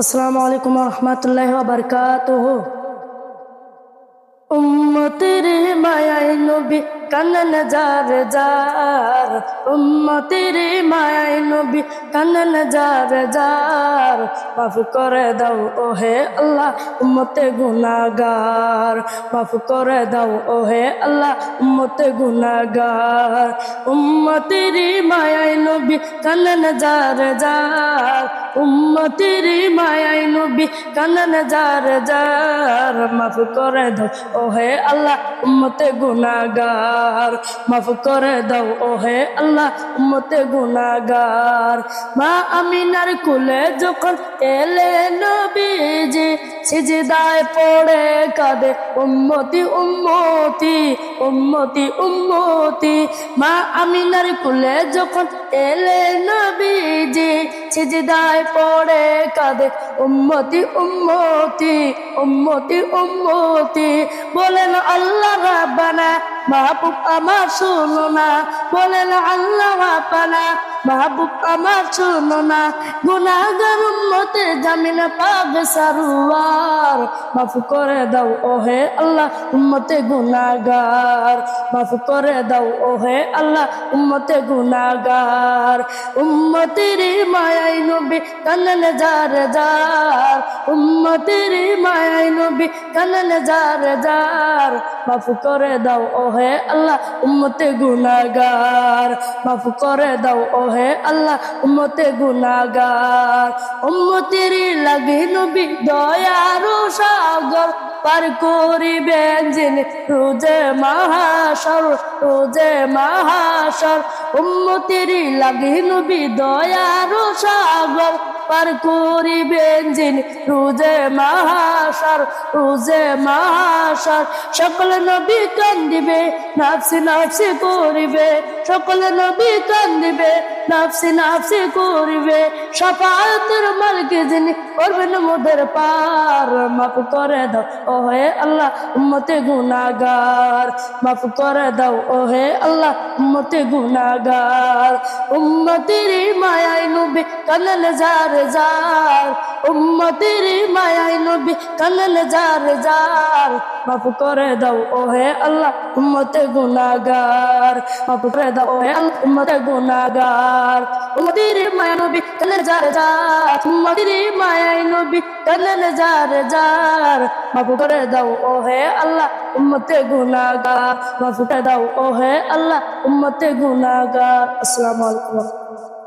আসসালামু আলাইকুম রহমতুল্লাহ বরকাত উম্মতের মায়াই নবী কানন যার যার। উম্মতের মায়াই নবী কানন যার যার। মাফ করে দাও ওহে আল্লাহ উম্মতে গুনাগার মাফ করে দাও ওহে আল্লাহ উম্মতে গুনাগার উম্মতের মায়াই নবী কানন যার যার। উম্মতের মায়াই নবী কানন যার যার, মাফ করে দাও, ওহে আল্লাহ, উম্মতে গুনাগার মাফ করে দাও, ওহে আল্লাহ, উম্মতে গুনাগার মা আমিনার কুলে যখন এলে নবীজি সিজদায় পড়ে কাঁদে, উম্মতি উম্মতি উম্মতি উম্মতি। মা আমিনার কুলে যখন এলে নবীজি সিজদায় পড়ে কাঁদে উম্মতি উম্মতি উম্মতি উম্মতি। বলেন আল্লাহ রাব্বানা মাহবুব আমার শুনো না বলেন আল্লাহ রাব্বানা মাহবুব আমার শুনো না, গুনাহগার উম্মতে জামিন পাগ সারুয়ার। মাফ করে দাও ওহে আল্লাহ উম্মতে গুনাহগার। মাফ করে দাও ওহে আল্লাহ উম্মতে গুনাহগার। উম্মতের মায়াই নবী কানন যার যার। উম্মতের মায়াই নবী কানন যার যার। মাফ করে দাও, ওহে আল্লাহ, উম্মতে গুনাহগার। মাফ করে দাও, ওহে আল্লাহ, উম্মতে গুনাহগার। উম্মতের লাগে নবী দয়ার সাগর, পার করিবেন যিনি রোজে মাহাসর রোজে মাহাসর উম্মতের লাগে নবী দয়ার সাগর পার করিবেন যিনি রোজে মাহাসর রোজে মাহাসর সকল নবী কান্দিবে, নাফসি নাফসি করিবে। সকল নবী কান্দিবে, নাফসি নাফসি করিবে। সফায়তের মালিকে যিনি করবেন মোদের পার, মাফ করে দাও, ওহে আল্লাহ, উম্মতে গুনাগার মাফ করে দাও, ওহে আল্লাহ, উম্মতে গুনাগার উম্মতের মায়াই কানন যার যার, উম্মতের মায়াই নবী কানন যার যার। মাফ করে দাও ওহে আল্লাহ, উম্মতে গুনাগার মাফ করে দাও ওহে আল্লাহ, উম্মতে গুনাগার উম্মতের মায়া নবী কানন যার যার, উম্মতের মায়াই নবী কানন যার যার। মাফ করে দাও ওহে আল্লাহ, উম্মতে গুনাগার মাফ করে দাও ওহে আল্লাহ, উম্মতে গুনাগার আসসালামু আলাইকুম।